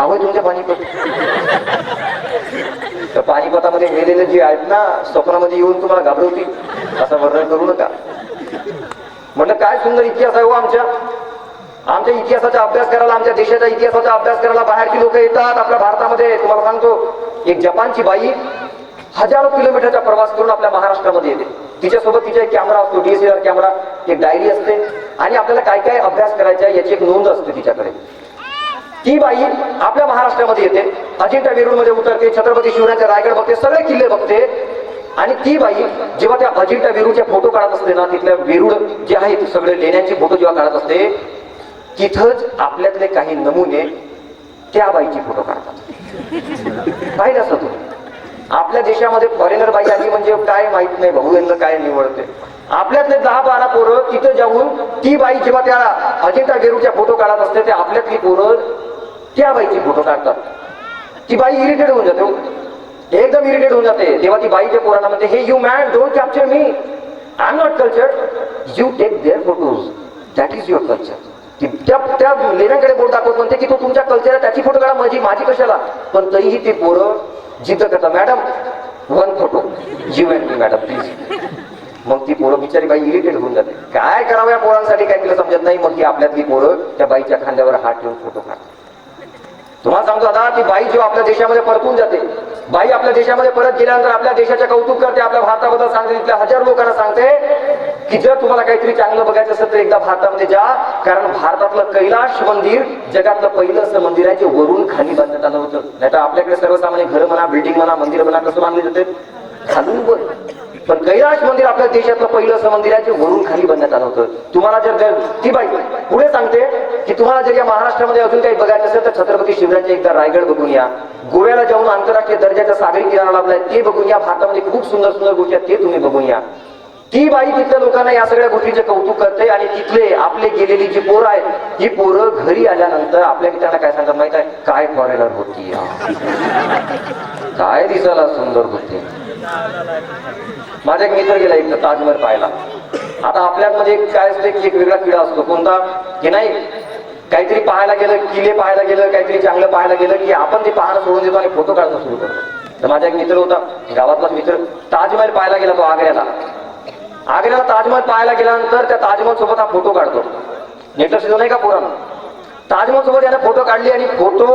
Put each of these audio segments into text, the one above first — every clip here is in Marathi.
खावं तुमच्या पाणीपत तर पानिपतामध्ये मेलेले जे आहेत ना स्वप्नामध्ये येऊन तुम्हाला घाबरवतील. असं वर्णन करू नका. म्हणलं काय सुंदर इतिहास आहे हो आमच्या. आमच्या इतिहासाचा अभ्यास करायला आमच्या देशाच्या इतिहासाचा अभ्यास करायला बाहेरची लोक येतात आपल्या भारतामध्ये. तुम्हाला सांगतो एक जपानची बाई हजारो किलोमीटरचा प्रवास करून आपल्या महाराष्ट्रामध्ये येते. तिच्यासोबत तिचा एक कॅमेरा असतो डीएसएलआर कॅमेरा एक डायरी असते. आणि आपल्याला काय काय अभ्यास करायचा आहे याची एक नोंद असते तिच्याकडे. ती बाई आपल्या महाराष्ट्रामध्ये येते अजिंठा वेरूळमध्ये उतरते छत्रपती शिवरायांचे रायगड बघते सगळे किल्ले बघते. आणि ती बाई जेव्हा त्या अजिंठा वेरूळचे फोटो काढत असते ना तिथल्या वेरूळ जे आहे ते सगळे लेण्यांचे फोटो जेव्हा काढत असते तिथंच आपल्यातले काही नमुने त्या बाईचे फोटो काढतात. पाहिलं असं तुम्ही आपल्या देशामध्ये फॉरेनर बाई आली म्हणजे काय माहीत नाही भाऊ यांना काय निवडते. आपल्यातले दहा बारा पोरं तिथं जाऊन ती बाई जेव्हा त्या अजिंठा गेरूच्या फोटो काढत असते ते आपल्यातली पोरं त्या बाईची फोटो काढतात. ती बाई इरिटेट होऊन जाते हो. एकदम इरिटेट होऊन जाते. तेव्हा ती बाईच्या पोरांना म्हणते hey you man don't capture me I am not culture you take their photos that is your culture त्या त्या लेण्याकडे बोट दाखवत म्हणते की तो तुमच्या कल्चर त्याची फोटो काढा माझी माझी कशाला? पण तरीही ते पोरं जिद्द करतात. Madam one photo you and me madam please मग ती पोरं बिचारी बाई इरिटेट होऊन जाते. काय करावं या पोरांसाठी? काय तिला समजत नाही. मग ती आपल्यातली पोरं त्या बाईच्या खांद्यावर हात ठेवून फोटो काढतात. तुम्हाला सांगतो आता ती बाई जेव्हा आपल्या देशामध्ये परतून जाते बाई आपल्या देशामध्ये परत गेल्यानंतर आपल्या देशाच्या कौतुक करते आपल्या भारताबद्दल सांगते तिथल्या हजार लोकांना सांगते की जर तुम्हाला काहीतरी चांगलं बघायचं असेल तर एकदा भारतामध्ये जा कारण भारतातलं कैलाश मंदिर जगातलं पहिलं असं मंदिर आहे जे वरून खाली बांधण्यात आलं होतं. नाही तर आपल्याकडे सर्वसामान्य घर म्हणा बिल्डिंग म्हणा मंदिर म्हणा कसं बांधले जाते खालून वर. पण कैलाश मंदिर आपल्या देशातलं पहिलं असं मंदिर आहे जे वरून खाली बनण्यात आलं होतं. तुम्हाला जर ती बाई पुढे सांगते की तुम्हाला जर या महाराष्ट्रामध्ये अजून काही बघायचं असेल तर छत्रपती शिवरायांचे एकदा रायगड बघून या. गोव्याला जाऊन आंतरराष्ट्रीय दर्जाचा सागरी किनारा लाभलाय ते बघून या. भारतामध्ये खूप सुंदर सुंदर गोष्टी आहेत ते तुम्ही बघून या. ती बाई तिथल्या लोकांना या सगळ्या गोष्टीचे कौतुक करते आणि तिथले आपले गेलेली जी पोरं आहेत ही पोरं घरी आल्यानंतर आपल्या मित्रांना काय सांगतात माहीत आहे? काय फॉरेनर होती काय दिसायला सुंदर होती. माझा एक मित्र गेला एकदा ताजमहल पाहायला. आता आपल्यामध्ये काय असते की एक वेगळा किडा असतो. कोणता? की नाही. काहीतरी पाहायला गेलं किल्ले पाहायला गेलं काहीतरी चांगलं पाहायला गेलं की आपण ते पाहणं सोडून देतो आणि फोटो काढणं सुरू करतो. तर माझा एक मित्र होता गावातलाच मित्र. ताजमहल पाहायला गेला तो आग्र्याला. आग्र्याला ताजमहल पाहायला गेल्यानंतर त्या ताजमहल सोबत हा फोटो काढतो. नेटवर्क सिजन नाही का पोरांना? ताजमहल सोबत याने फोटो काढली आणि फोटो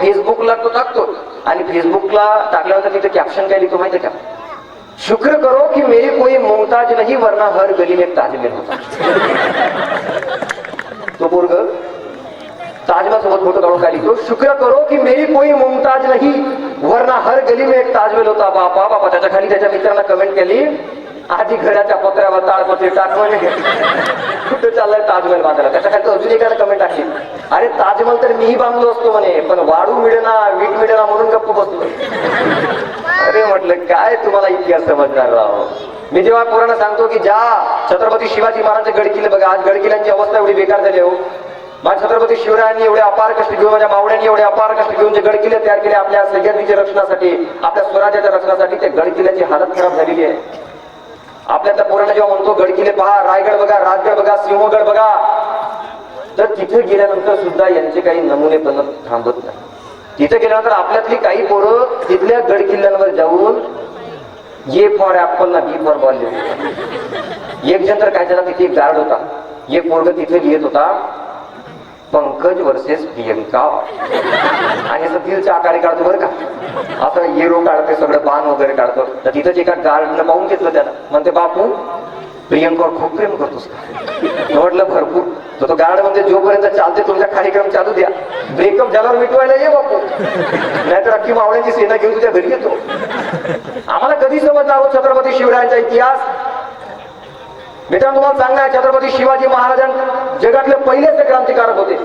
फेसबुकला तो टाकतो. आणि फेसबुकला टाकल्यानंतर तिथे कॅप्शन काय लिहितो माहिती का? शुक्र करो की मेरी कोई मुमताज नाही वरना हर गली में ताजमहल होता. तो पोरग ताजमहल सोबत फोटो काढून काय लिहितो? शुक्र करो की मेरी कोई मुमताज नाही वरना हर गली में एक ताजमहल होता. बापा बापा त्याच्याखाली त्याच्या मित्रांना कमेंट केली. आधी घराच्या पत्र्यावर ताडपत्री टाकून कुठं चाललाय ताजमहल बांधायला? त्याच्याखाली अजून एकाने कमेंट टाकली अरे ताजमहल तर मीही बांधलो असतो म्हणे पण वाढू मिळेना वीट मिळेना म्हणून गप्प बसलो. अरे म्हटलं काय तुम्हाला इतिहास समजणार राव? मी जेव्हा पोरांना सांगतो की ज्या छत्रपती शिवाजी महाराजांचे गडकिल्ले बघा आज गडकिल्ल्यांची अवस्था एवढी बेकार झाली हो. माझ्या छत्रपती शिवरायांनी एवढे अपार कष्ट घेऊन माझ्या मावड्यांनी एवढे अपार कष्ट घेऊन जे गडकिले तयार केले आपल्या सह्याद्रीच्या रक्षणासाठी आपल्या स्वराज्याच्या रक्षणासाठी त्या गडकिल्ल्याची हालत खराब झालेली आहे. आपल्यातल्या पोरांना जेव्हा म्हणतो गडकिले पहा रायगड बघा राजगड बघा सिंहगड बघा. तर तिथे गेल्यानंतर सुद्धा यांचे काही नमुने पण थांबत नाही. तिथे गेल्यानंतर आपल्यातली काही पोरं तिथल्या गड किल्ल्यांवर जाऊन ये फॉर ऍपल ना बी फॉर बॉल एक जण तर काय त्याला तिथे गार्ड होता. एक पोरग तिथे लिहित होता पंकज वर्सेस प्रियंका. आणि असं दिलच्या आकारे काढतो बरं का. असं येरो काढते सगळं बाण वगैरे काढतो. तर तिथंच एका गार्डनं पाहून घेतलं त्याला. म्हणते बापू प्रियंकावर खूप प्रेम करतोस म्हटलं भरपूर. तर तो गार्ड म्हणजे जोपर्यंत चालते तुमचा कार्यक्रम चालू द्या. ब्रेकअप झाल्यावर मिटवायला ये बापू. नाहीतर अख्खी मावळ्यांची सेना घेऊन तुझ्या घरी येतो. आम्हाला कधी समजला हो छत्रपती शिवरायांचा इतिहास? मित्रांनो तुम्हाला सांगणार छत्रपती शिवाजी महाराजां जगातले पहिलेच क्रांतिकारक होते.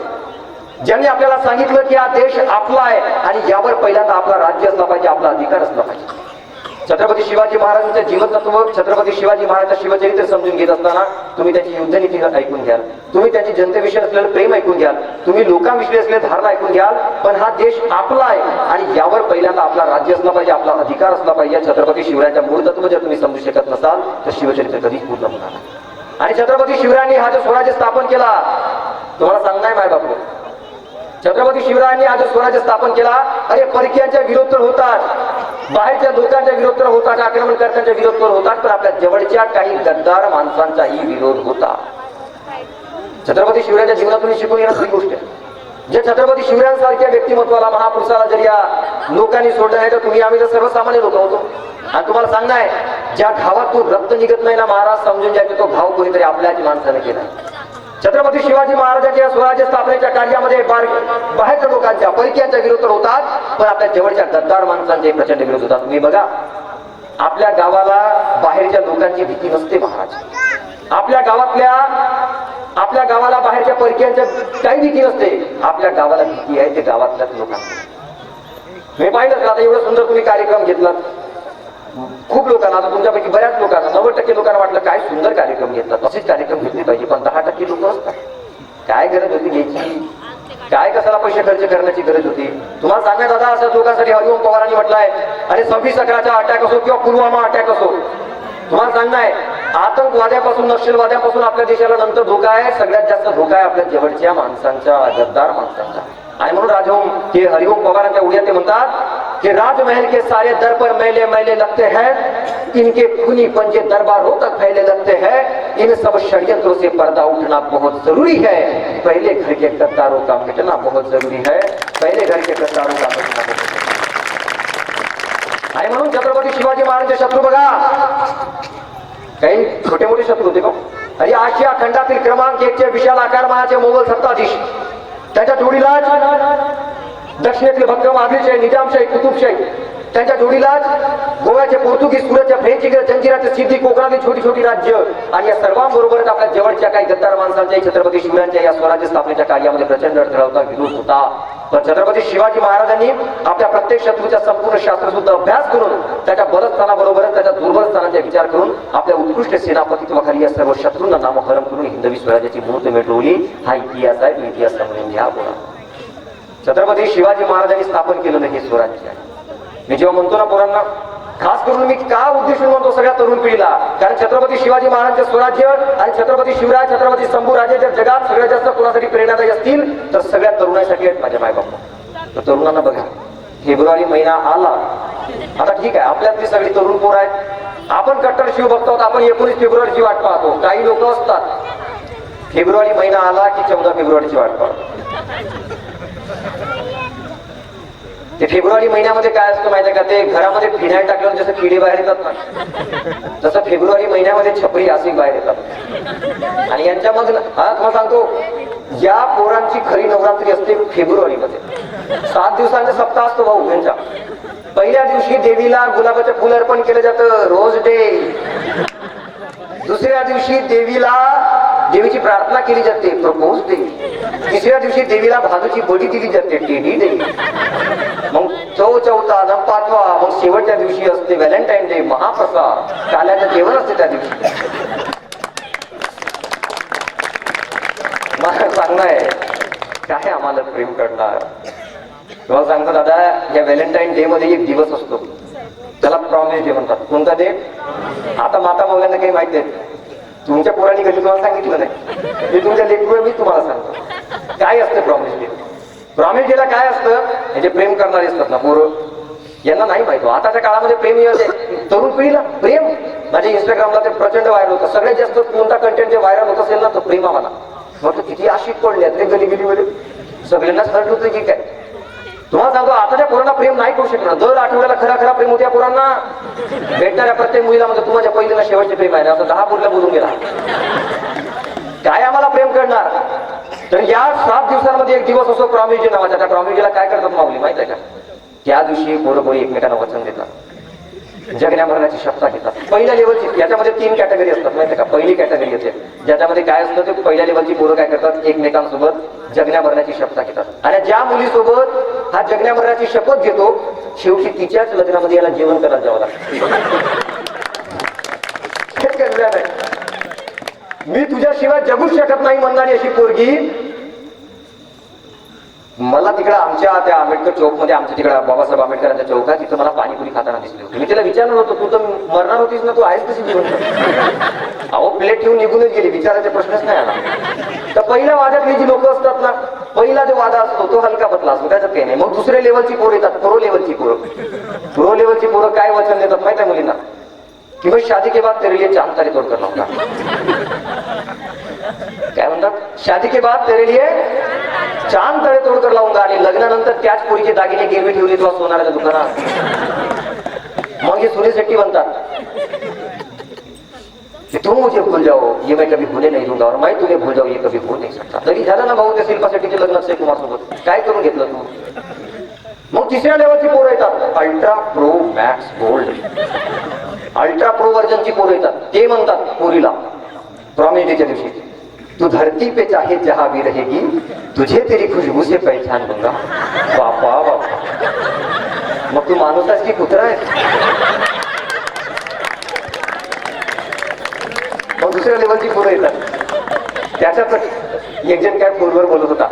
ज्यांनी आपल्याला सांगितलं की हा देश आपला आहे आणि यावर पहिल्यांदा आपला राज्य असला पाहिजे आपला अधिकार असला पाहिजे. छत्रपती शिवाजी महाराजांचे जीवनतत्व छत्रपती शिवाजी महाराजांचं शिवचरित्र समजून घेत असताना तुम्ही त्याची युद्धनीती ऐकून घ्याल. तुम्ही त्याची जनतेविषयी असलेलं प्रेम ऐकून घ्याल. तुम्ही लोकांविषयी असलेले धारणा ऐकून घ्याल. पण हा देश आपला आहे आणि यावर पहिल्यांदा आपला राज्य असला पाहिजे आपला अधिकार असला पाहिजे. छत्रपती शिवरायांच्या मूळ तत्व जर तुम्ही समजू शकत नसाल तर शिवचरित्र कधीच पूर्ण होणार आणि छत्रपती शिवरायांनी हा जो स्वराज्य स्थापन केला तुम्हाला सांगणार माय बापू छत्रपती शिवरायांनी आज स्वराज्य स्थापन केला अरे परकीयांच्या विरोध तर होतात बाहेरच्या लोकांच्या विरोध तर होतात आक्रमणकर्त्यांच्या विरोध तर होतात पण आपल्या जवळच्या काही गद्दार माणसांचाही विरोध होता. छत्रपती शिवरायांच्या जीवनातून शिकून येणार गोष्ट आहे. जे छत्रपती शिवरायांसारख्या व्यक्तिमत्वाला महापुरुषाला जर या लोकांनी सोडलं आहे तर तुम्ही आम्ही तर सर्वसामान्य लोक होतो. आणि तुम्हाला सांगणार आहे ज्या घावातून रक्त निघत नाही ना महाराज समजून जायचे तो घाव कोणीतरी आपल्याच माणसाने केला. छत्रपती शिवाजी महाराजांच्या स्वराज्य स्थापनेच्या कार्यामध्ये बाहेरच्या लोकांच्या परकीयांच्या विरोध तर होतात. पण आपल्या जवळच्या गद्दार माणसांचे प्रचंड विरोध होतात. तुम्ही बघा आपल्या गावाला बाहेरच्या लोकांची भीती नसते महाराज. आपल्या गावातल्या आपल्या गावाला बाहेरच्या परकीयांच्या काही भीती नसते. आपल्या गावाला भीती आहे ते गावातल्याच लोकांना. मी पाहिलं का आता एवढं सुंदर तुम्ही कार्यक्रम घेतला खूप लोकांना आता तुमच्यापैकी बऱ्याच लोकांना नव्वद टक्के लोकांना वाटलं काय सुंदर कार्यक्रम घेतला तसेच कार्यक्रम घेतले पाहिजे पण दहा टक्के लोक काय गरज होती घ्यायची? काय कशाला पैसे खर्च करण्याची गरज होती? तुम्हाला सांगा दादा अशा लोकांसाठी हरिओम पवारांनी म्हटलंय आणि सव्वीस अकराचा अटॅक असो किंवा पुलवामा अटॅक असो. तुम्हाला सांगणं आहे आतंकवाद्यापासून नक्षलवाद्यापासून आपल्या देशाला नंतर धोका आहे सगळ्यात जास्त धोका आहे आपल्या जवळच्या माणसांच्या गद्दार माणसांचा. आणि म्हणून राजहोम हे हरिओम पवारांच्या उड्या ते म्हणतात कि राजमहल के सारे दर पर मैले मैले लगते हैं, इनके खूनी पंजे दरबारों तक फैले लगते हैं। इन सब षड्यंत्रों से पर्दा उठना बहुत ज़रूरी है। पहले घर के गद्दारों का मिटना बहुत ज़रूरी है। पहले घर के गद्दारों का मिटना बहुत ज़रूरी है। आणि म्हणून छत्रपती शिवाजी महाराजांचे शत्रू बघा काही छोटे मोठे शत्रू का अरे, आशिया खंडातील क्रमांक विशाल आकारमानाचे मोगल सत्ताधीश। त्याच्या जोडीलाच दक्षिणेतील भक्कम आदिलशाही निजामशाही कुतुबशाही त्यांच्या जोडीलाच गोव्याचे पोर्तुगीज सुरतच्या फ्रेंच इंग्रज सिद्धी कोकणातील छोटी छोटी राज्य आणि या सर्वांबरोबरच आपल्या जवळच्या काही गद्दार माणसांच्या छत्रपती शिवरायांच्या या स्वराज्य स्थापनेच्या कार्यामध्ये प्रचंड अडथळाचा विरोध होता. पण छत्रपती शिवाजी महाराजांनी आपल्या प्रत्येक शत्रूचा संपूर्ण शास्त्र सुद्धा अभ्यास करून त्याच्या बलस्थानाबरोबरच त्याच्या दुर्बल स्थानाचा विचार करून आपल्या उत्कृष्ट सेनापतित्वाखाली या सर्व शत्रूंना नामहरम करून हिंदवी स्वराज्याची मूर्त मिटवली. हा इतिहास आहे तो इतिहास समजून घ्या बोला. छत्रपती शिवाजी महाराजांनी स्थापन केलेलं हे स्वराज्य आहे. मी जेव्हा म्हणतो ना पोरांना खास करून मी का उद्देशून म्हणतो सगळ्या तरुण पिढीला कारण छत्रपती शिवाजी महाराजांचे स्वराज्य आणि छत्रपती शिवराय छत्रपती शंभूराजे जर जगात सगळ्यात जास्त कोणासाठी प्रेरणादायी असतील तर सगळ्या तरुणासाठी आहेत माझ्या मायबापा. तर तरुणांना बघा फेब्रुवारी महिना आला. आता ठीक आहे आपल्यातली सगळी तरुण पोर आहेत. आपण कट्टर शिव बघतो आपण एकोणीस फेब्रुवारीची वाट पाहतो. काही लोक असतात. फेब्रुवारी महिना आला की चौदा फेब्रुवारीची वाट पाहतो. ते फेब्रुवारी महिन्यामध्ये काय असतं माहिती आहे का? ते घरामध्ये फिनाईल टाकल्यावर जसं किडे बाहेर येतात ना तसं फेब्रुवारी महिन्यामध्ये छपरी आसिक बाहेर येतात. आणि यांच्यामध्ये ना- हा तुम्हाला सांगतो या पोरांची खरी नवरात्री असते फेब्रुवारीमध्ये. सात दिवसांचा सप्ताह असतो भाऊ यांचा. पहिल्या दिवशी देवीला गुलाबाचं फुल अर्पण केलं जातं रोज डे. दुसऱ्या दिवशी देवीला देवीची प्रार्थना केली जाते प्रपोज डे. तिसऱ्या दिवशी देवीला भाजूची बडी दिली जाते टेडी डे. मग चौ चौथा न पाचवा मग शेवटच्या दिवशी असते व्हॅलेंटाईन डे महाप्रसाद. काल्याचं जेवण असते त्या दिवशी. मला सांगणं आहे काय आम्हाला प्रेम करणार? तुम्हाला सांगतो दादा या व्हॅलेंटाईन डे मध्ये एक दिवस असतो. त्याला प्रॉमिस डे म्हणतात. कोणता डे आता माता मुलांना काही माहिती आहे तुमच्या पोरांनी कधी तुम्हाला सांगितलं नाही? मी तुमच्या लेखून मी तुम्हाला सांगतो. काय असतं प्रॉमिस डे प्रॉमिस काय असतं याचे प्रेम करणारे असतात ना पोरं यांना नाही माहिती हो. आताच्या काळामध्ये प्रेम हे तरुण पिढीला प्रेम. म्हणजे माझ्या इंस्टाग्रामला ते प्रचंड व्हायरल होतं. सगळ्यात जास्त कोणता कंटेंट जे व्हायरल होत असेल ना तो प्रेम आम्हाला. म्हटलं किती आशिक पडले ते गली गलीमध्ये सगळ्यांनाच हर्ट होतं की काय? तुम्हाला सांगतो आताच्या पोरांना प्रेम नाही करू शकणार. दर आठवड्याला खरा खरा प्रेम होत्या पोरांना. भेटणाऱ्या प्रत्येक मुलीला म्हणजे तुम्हाला पहिल्याला शेवटचे प्रेम आहे. ना असं दहा पुढला बोलून गेला. काय आम्हाला प्रेम करणार? तर या सात दिवसांमध्ये एक दिवस असतो क्रॉमिजी नावाचा. त्या क्रॉमिजीला काय करतात माऊली माहीत आहे का? त्या दिवशी पोरं एकमेकांना वचन देतात. जगण्या मरण्याची शपथा घेतात. पहिल्या लेवलची याच्यामध्ये तीन कॅटेगरी असतात माहिती आहे का? पहिली कॅटेगरी येते. ज्याच्यामध्ये काय असतं ते पहिल्या लेवलची पोरं काय करतात? एकमेकांसोबत जगण्या मरण्याची शपथा घेतात. आणि ज्या मुलीसोबत हा जगण्या मरण्याची शपथ घेतो शेवटी तिच्याच लग्नामध्ये याला जेवण करायला जावं लागतं हे कल्याण आहे शिवाय जगूच शकत नाही म्हणणारी अशी पोरगी मला तिकडे आमच्या त्या आंबेडकर चौकमध्ये आमच्या तिकडे बाबासाहेब आंबेडकरांच्या चौक आहे तिथं मला पाणीपुरी खाताना दिसली होती. मी तिला विचारलं होतं तू तर मरणार होतीस ना तू आहेस कशी जीवन अहो प्लेट ठेवून निघूनच गेली विचारायचे प्रश्नच नाही आला. तर पहिल्या वादातली जी लोक असतात ना पहिला जो वादा असतो तो हलका पतला असतो त्याच्यात काही नाही. मग दुसऱ्या लेवलची पोरं येतात प्रो लेवलची पोरं. प्रो लेवलची पोरं काय वचन देतात माहिती आहे मुलींना? कि भाई शादी के बाद तेरे लिए चांद तारे तोड़ कर लाऊंगा काय म्हणतात शादी के बाद तेरे लिए चांद तारे तोड कर लावूंगा आणि लग्नानंतर त्याच पोरीचे दागिने गिरवी ठेवली तुला सोनाराच्या दुकानात मग हे सुनील शेट्टी म्हणतात कि तुम मुझे भूल जाओ ये मैं कभी भूले नहीं दूंगा और मैं तुझे भूल जाऊ ये कभी भूल नहीं सकता। तरी झालं ना भाऊ त्या शिल्पा शेट्टीचे लग्न अक्षय कुमार सोबत। काय करून घेतलं तू? मग तिसऱ्या लेवलची पोरं येतात ultra pro max gold ultra pro वर्जनची पोरं येतात. ते म्हणतात पोरीला प्रॉमिनिटीच्या दिवशी तू धरती पे चाहे जहा भी रहेगी तुझे तेरी खुशबू से पहचान बघा बापा बापा. मग तू माणूस आहेस की कुत्रा आहेस? मग दुसऱ्या लेवलची पोरं येतात. त्याच्यात एक जण काय फोनवर बोलत होता